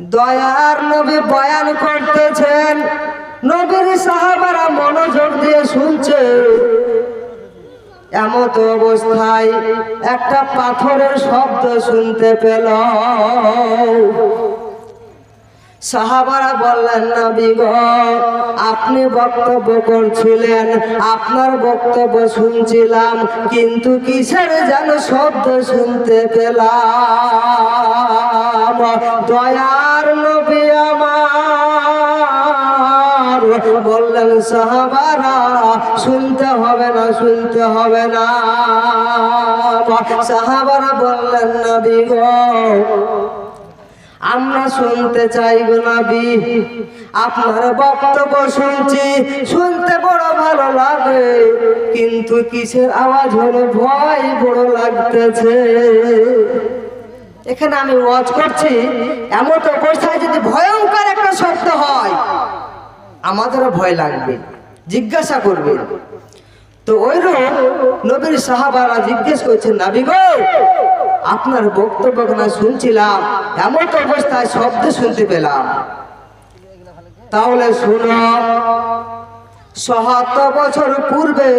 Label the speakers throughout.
Speaker 1: দয়ার নবী বয়ান করতেছেন। নবীর সাহাবারা মনোযোগ দিয়ে শুনছে। এমত অবস্থায় একটা পাথরের শব্দ শুনতে পেল। সাহাবারা বললেন না বিগ আপনি বক্তব্য করছিলেন, আপনার বক্তব্য শুনছিলাম, কিন্তু কিসের যেন শব্দ শুনতে পেলাম? দয়ার নবী আমার। বললেন, সাহাবারা, শুনতে হবে না, শুনতে হবে না। সাহাবারা বললেন, নবী গো আমরা শুনতে চাই গো নবী। আপনার বক্তব্য শুনছি, শুনতে বড় ভালো লাগে। কিন্তু কিসের আওয়াজ হলো? ভয় বড় লাগতেছে। এখানে আমি ওয়াজ করছি এমন তো অবস্থায় যদি ভয়ঙ্কর একটা শব্দ হয়, আমাদেরও ভয় লাগবে। জিজ্ঞাসা করবে। তো ওই নবীর সাহাবারা জিজ্ঞেস করছেন গো আপনার বক্তব্য না শুনছিলাম এমন তো অবস্থায় শব্দ শুনতে পেলাম। তাহলে শুনো সহাত্তর বছর পূর্বে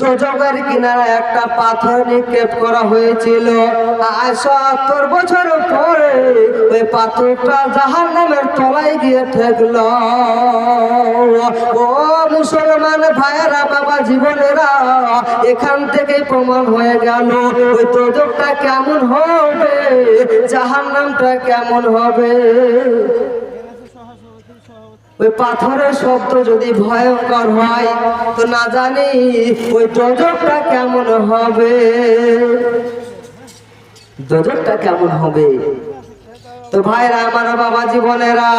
Speaker 1: দোজগের কিনারে একটা পাথর নিক্ষেপ করা হয়েছিল। আর সত্তর বছর পরে ওই পাথরটা জাহান নামের তলায় গিয়ে ঠেকল। ও মুসলমান ভাইয়েরা, বাবা জীবনেরা, এখান থেকে প্রমাণ হয়ে গেল, ওই দোজকটা কেমন হবে জাহান নামটা কেমন হবে। ওই পাথরের শব্দ যদি ভয়ঙ্কর হয়, তো না জানি ওই দোজকটা কেমন হবে। দোজকটা কেমন হবে? তো ভাইরা, আমার বাবা জীবনেরা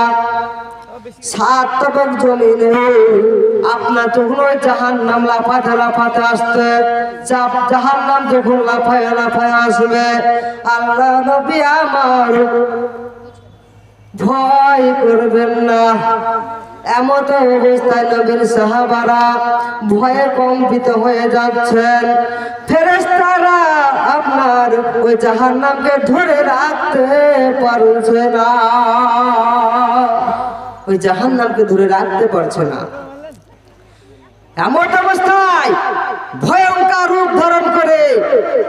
Speaker 1: সাত তবক জমিনে আপনার যখন জাহান নাম লাফাতে লাফাতে আসতে জাহান নাম যখন লাফায় লাফায় আসবে, আল্লাহ নবী আমার ভয় করবেন না। এমত অবস্থায় নবীর সাহাবারা ভয়ে কম্পিত হয়ে যাচ্ছেন। ফেরেস্তারা আপনার ওই জাহান্নামকে ধরে রাখতে পারছে না। ওই জাহান্নামকে ধরে রাখতে পারছে না। এমন অবস্থায় ভয়ঙ্কর রূপ ধারণ করে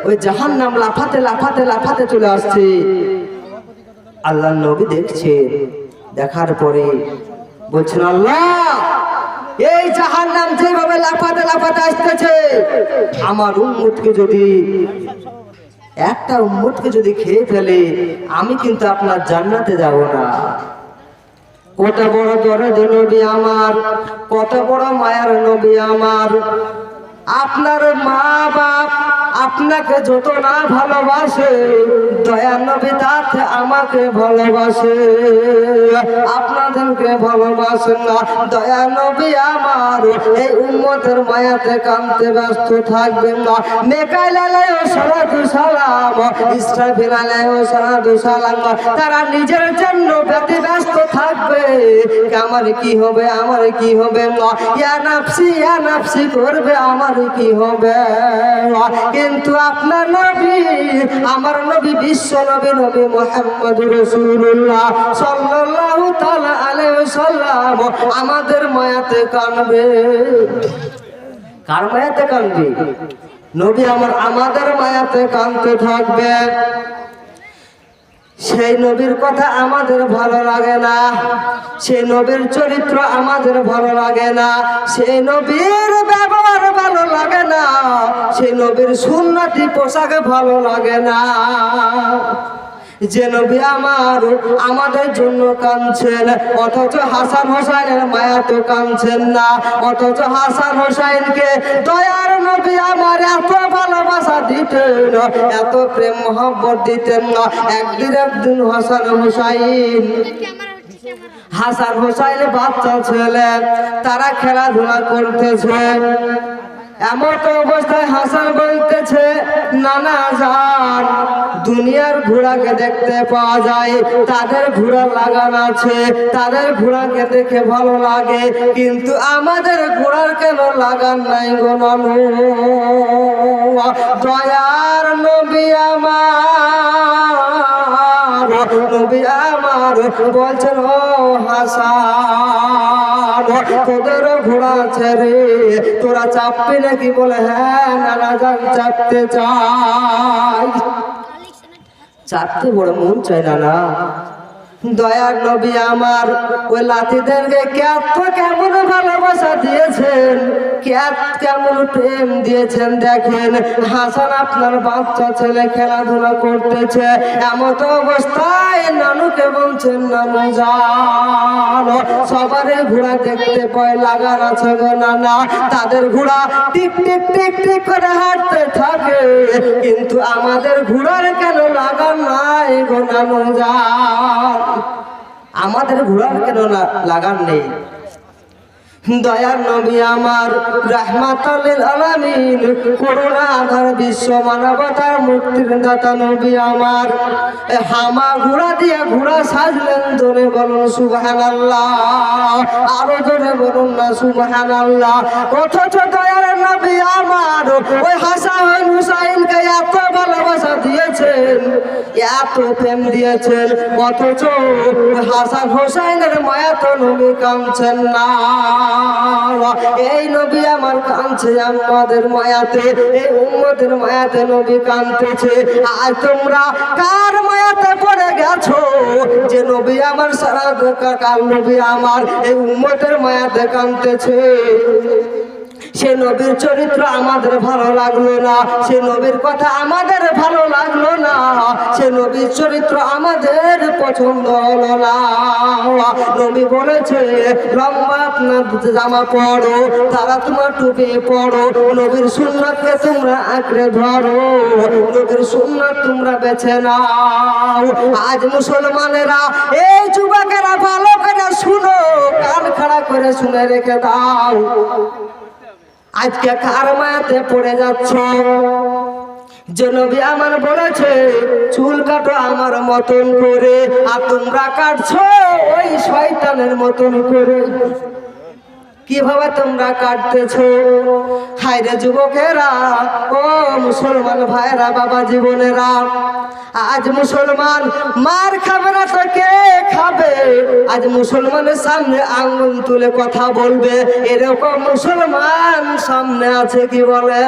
Speaker 1: ওই জাহান্নাম লাফাতে লাফাতে লাফাতে চলে আসছে। আল্লাহ নবী দেখছে, দেখার পরে বলছেন, আল্লাহ, এই জাহান নাম যেভাবে লাফাতে লাফাতে আসতেছে, আমার উম্মতকে যদি, একটা উম্মতকে যদি খেয়ে ফেলে, আমি কিন্তু আপনার জান্নাতে যাব না। কত বড় দরদ নবী আমার, কত বড় মায়ার নবী আমার। আপনার মা বাপ আপনাকে যত না ভালোবাসে, দয়া নবী তাতে আমাকে ভালোবাসে। আপনাদেরকে ভালোবাসেন না, দয়া নবী আমার এই উম্মতের মায়াতে কানতে ব্যস্ত থাকবেন না। মেকাইল আলাইও সালাতু সালাম ইসরাফিল আলাইও সালাতু সালাম, তারা নিজের জন্য ব্যতি ব্যস্ত থাকবে। আমার কি হবে, আমার কি হবে না? ইয়া নাফসি ইয়া নাফসি করবে, আমার কি হবে? কিন্তু আপনার নবী, আমার নবী বিশ্ব নবী নবী মোহাম্মদ রসুল্লাহ সাল্লাল্লাহু তাআলা আলাইহি সাল্লাম আমাদের মায়াতে কানবে কার মায়াতে কানবে নবী আমার, আমাদের মায়াতে কানতে থাকবে। সেই নবীর কথা আমাদের ভালো লাগে না। সেই নবীর চরিত্র আমাদের ভালো লাগে না। সেই নবীর ব্যবহার ভালো লাগে না। সেই নবীর সুন্নতি পোশাক ভালো লাগে না। যে নবী আমার, আমাদের জন্য কাঁদছেন। অথচ হাসান হোসাইনের মায়া তো কাঁদছেন না। অথচ হাসান হোসাইনকে দয়ার নবী আমার এত ভালোবাসা দিতেন, এত প্রেম মহব্বত দিতেন না। একদিন একদিন হাসান হোসাইন হাসান হোসাইন বাচ্চা ছেলে, তারা খেলাধুলা করতেছে। এমন তো অবস্থায় হাসান বলতেছে, নানা যান দুনিয়ার ঘোড়াকে দেখতে পাওয়া যায়, তাদের ঘোড়া লাগানো আছে, তাদের ঘোড়াকে দেখে ভালো লাগে, কিন্তু আমাদের ঘোড়ার কেন লাগান নাই গো দয়ার নবী আমার নবী আমার বলছেন, ও হাসান তোদের ঘোড়া ছেড়ে, তোরা চাপবি নাকি বলে হ্যাঁ নানা যান চাপতে চাই। চাপতে বড় মন চাই না না দয়ার নবী আমার ওই লাতিদেরকে ক্যাত কেমন ভালোবাসা দিয়েছেন ক্যাত কেমন প্রেম দিয়েছেন দেখেন, হাসান আপনার বাচ্চা ছেলে খেলাধুলা করতেছে এমন তো অবস্থায় বলছেন না যান সবারই ঘোড়া দেখতে পায় লাগান আছে গো না তাদের ঘোড়া টিক টিক টিক টিক করে হাঁটতে থাকে। কিন্তু আমাদের ঘোড়ার কেন লাগান নাই গো নানু আমাদের ঘোড়ার কেন লাগান নেই? দয়ার নবী আমার রাহমাতালিল আলামিন করুণা আধার বিশ্ব মানবতার মুক্তির দাতা নবী আমার। হামা ঘোড়া দিয়ে ঘোড়া সাজলেন ধরে বলুন সুবহানাল্লাহ, আরও ধরে বলুন না সুবহানাল্লাহ, অথচ আমার। ওই হাসান হুসাইনকে এত ভালোবাসা দিয়েছেন, এত প্রেম দিয়েছেন, অথচ হাসান হোসাইনের মায়া তো নবী কাঁদছেন না। এই নবী আমার কাঁদছে আমাদের মায়াতে, এই উম্মদের মায়াতে নবী কাঁদতেছে। আর তোমরা কার মায়াতে পড়ে গেছো? যে নবী আমার সারা কার নবী আমার, এই উম্মতের মায়াতে কাঁদতেছে। সে নবীর চরিত্র আমাদের ভালো লাগল না, সে নবীর কথা আমাদের ভালো লাগল না, সে নবীর চরিত্র আমাদের পছন্দ হলো না। নবী বলেছে, লম্বা আপনার জামা পড়ো তারা তোমার টুপি পড়ো নবীর সুন্নাতকে তোমরা আঁকড়ে ধরো, নবীর সুন্নাত তোমরা বেছে নাও। আজ মুসলমানেরা, এই যুবকেরা ভালো করে শুনো, কান খাড়া করে শুনে রেখে দাও। আজকে কার মায়াতে পড়ে যাচ্ছ। যে নবী আমার বলেছে, চুল কাটো আমার মতন করে, আর তোমরা কাটছো ওই শয়তানের মতন করে। কীভাবে তোমরা কাটতেছো? হাইরে যুবকেরা, ও মুসলমান ভাইরা বাবা জীবনেরা, আজ মুসলমান মার খাবে না তো কে খাবে? আজ মুসলমানের সামনে আঙ্গুল তুলে কথা বলবে, এরকম মুসলমান সামনে আছে কি বলে?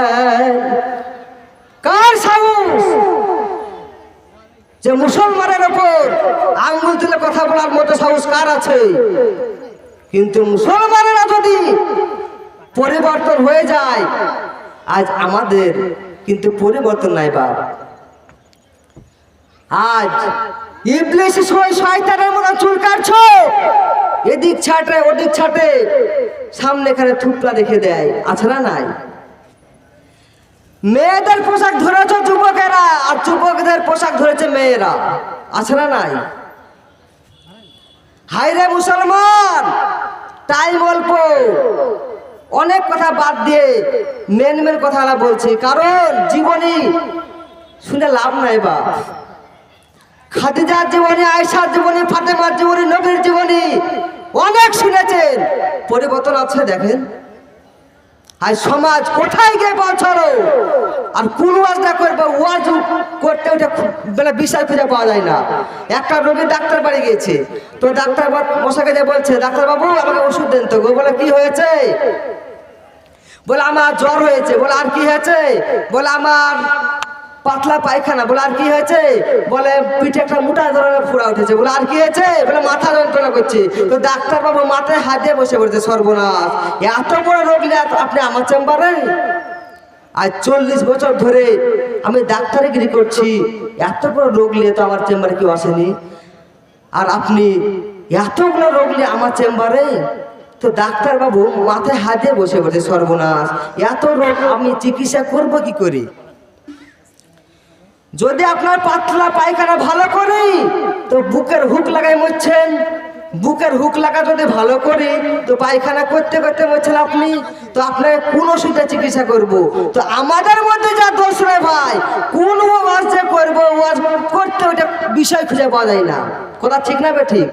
Speaker 1: কার সাহস? যে মুসলমানের ওপর আঙ্গুল তুলে কথা বলার মতো সাহস কার আছে? কিন্তু মুসলমানেরা যদি পরিবর্তন হয়ে যায়। আজ আমাদের কিন্তু পরিবর্তন নাই বাপ। আজ ইবলিশ চুল এদিক ছাটে, ওদিক ছাটে দেয়। আছে না নাই? মেয়েদের পোশাক ধরেছ যুবকেরা, আর যুবকদের পোশাক ধরেছে মেয়েরা। আছে না নাই? মুসলমান! টাইম বলব, অনেক কথা বাদ দিয়ে মেন মেন কথা বলছি। কারণ জীবনী শুনে লাভ নাই বা। খাদিজার জীবনী আয়সার জীবনী, ফাতেমার জীবনী, নবীর জীবনী অনেক শুনেছেন। পরিবর্তন আছে দেখেন। আর সমাজ কোথায় গিয়ে পৌঁছালো? আর কোন ওয়াজটা করব, ওয়াজ করতে ওটা বেলা বিশাল খুঁজে পাওয়া যায় না। একটা রোগী ডাক্তার বাড়ি গিয়েছে। তো ডাক্তার বসা যে বলছে, ডাক্তারবাবু, আমাকে ওষুধ দেন তো গো। বলে, কি হয়েছে? বলে, আমার জ্বর হয়েছে। বলে, আর কি হয়েছে? বলে, আমার পাতলা পায়খানা, বলে, আর কি হয়েছে? বলে, পিঠে একটা মোটা ধরনের ফোড়া উঠেছে। বলে, আর কি হয়েছে? বলে, মাথা যন্ত্রণা করছে। তো ডাক্তার বাবু মাথায় হাত দিয়ে বসে পড়েছে, সর্বনাশ। এত বড় রোগ আপনি আমার চেম্বারে? আর চল্লিশ বছর ধরে আমি ডাক্তারিগিরি করছি। এত বড় রোগ নিয়ে তো আমার চেম্বারে কেউ আসেনি। আর আপনি এতগুলো রোগ নিয়ে আমার চেম্বারে? তো ডাক্তার বাবু মাথায় হাত দিয়ে বসে পড়ছে, সর্বনাশ। এত রোগ আমি চিকিৎসা করব কি করে? যদি আপনার পাতলা পায়খানা ভালো করে, তো বুকের হুক লাগাই মরছেন বুকের হুক লাগা যদি ভালো করে, তো পায়খানা করতে করতে মরছেন আপনি, তো আপনাকে কোন ওষুধে চিকিৎসা করব? তো আমাদের মধ্যে যা দোষ রে ভাই, কোন ওয়াজ যে করব, ওয়াজ করতে ওইটা বিষয় খুঁজে পাওয়া যায় না। কথা ঠিক না বে ঠিক?